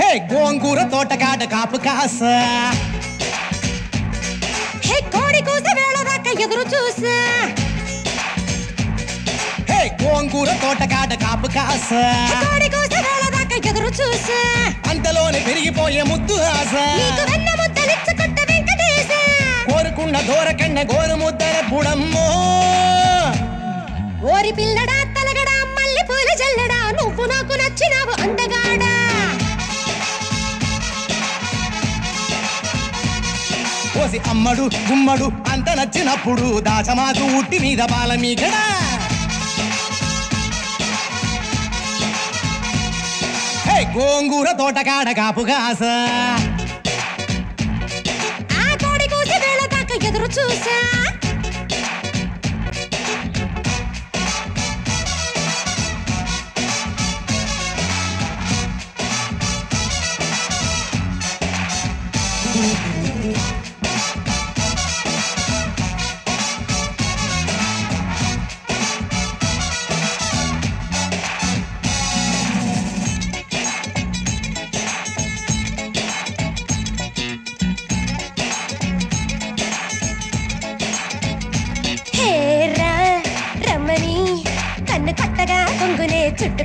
హే గోంగూర తోటకాడ కాపు కాస హే కోడి కూస వేళ దాకా ఎదురు చూసా హే గోంగూర తోటకాడ కాపు కాస హే కోడి కూస వేళ దాకా ఎదురు చూసా అంతలోనే పెరిగిపోయే ముద్దు ఆశ నీకు వెన్న ముద్దలిచ్చుకుంట వెంకటేశ కోరుకున్న దూరకన్న గోరు ముద్దర బుడమ్మో. ఓరి పిల్లడా తలగడా మల్లె పూల జల్లడా నువ్వు నాకు నచ్చినావు అందగాడా. పోసి అమ్మడు గుమ్మడు అంత నచ్చినప్పుడు దాచమాకు ఉట్టి మీద బాల హే గోంగూర తోటకాడ కాపు కాస. దాకా ఎదురు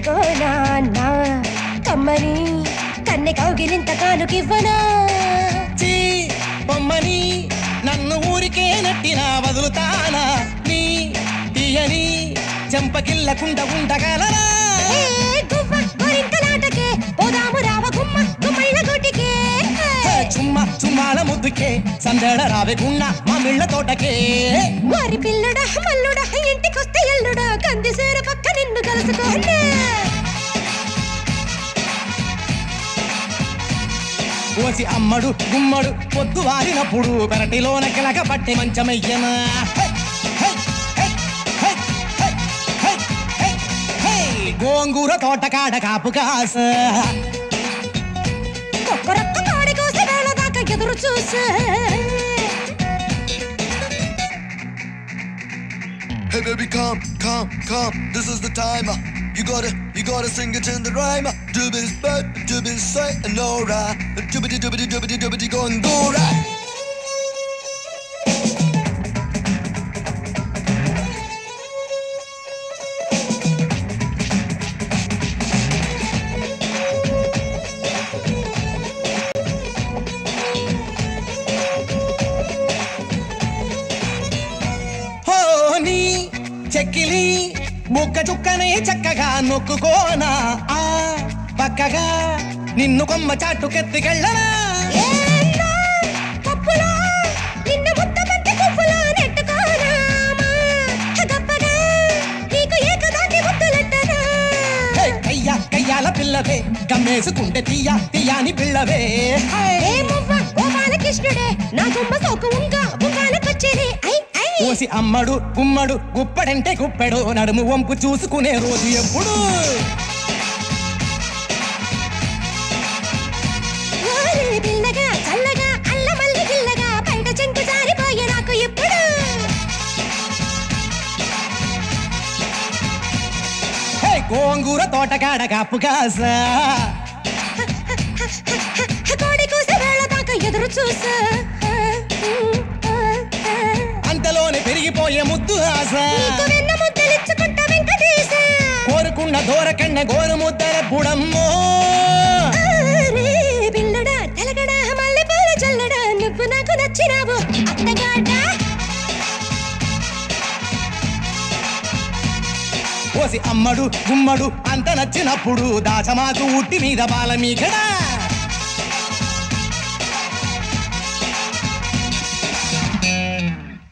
కొంగునే చుట్టుకోనా నా కమ్మని కన్నె కౌగిలింత కానుకివ్వనా? బొమ్మని నన్ను ఊరికే నట్టినా వదులుతానా? నీ తీయని చెంపకిల్లకుండ గోరింకలాటకే పోదాము రావ గుమ్మ గుమ్మళ్ళ గుడికే హే, చుమ్మ చుమ్మాల ముద్దుకే సందడ రావకుండా మా మిళ్ళ తోటకే. వారి పిల్లడ మల్లుడ ఇంటికొస్తే ఎల్లుడ కందిసేర పక్క నిన్ను కలుసుకోండి కోసి అమ్మడు గుమ్మడు పొద్దు వారినప్పుడు పెరటిలోన కిలక పట్టి మంచమయ్యనా. గోంగూర తోటకాడ కాపు కాస. ಎದುರು ಚೂಸೆ Hey baby, come, come, come. This is the timer. You gotta, you gotta sing it in the rhyme. Doobie spit, doobie say, and no right. Doobity doobity doobity doobity going go right. ముక్క చుక్కనే చక్కగా నొక్కుకోనా? ఆ పక్కగా నిన్ను కొమ్మ చాటుకెత్తికెళ్ళనా? కయ్యాల పిల్లవే కమ్మేసుకుంటే తీయ తీయాని పిల్లవే. ఏ మువ్వ ఓ బాలకృష్ణుడే నా గుమ్మ సోకు ఉంగ బుంగాలకొచ్చేది I కోసి అమ్మడు గుమ్మడు గుప్పడంటే గుప్పెడు నడుము వంపు చూసుకునే రోజు ఎప్పుడు? గోంగూర తోటకాడ కాపు కాస? ఎదురు చూసా. కోరుకున్న దూరకన్న గోరు ముద్దర బుడమ్మో తెలగడా చల్లడా నువ్వు నాకు నచ్చినావు. అత్తగాడ. కోసి అమ్మడు గుమ్మడు అంత నచ్చినప్పుడు దాచమాకు ఉట్టి మీద బాల మీకడా.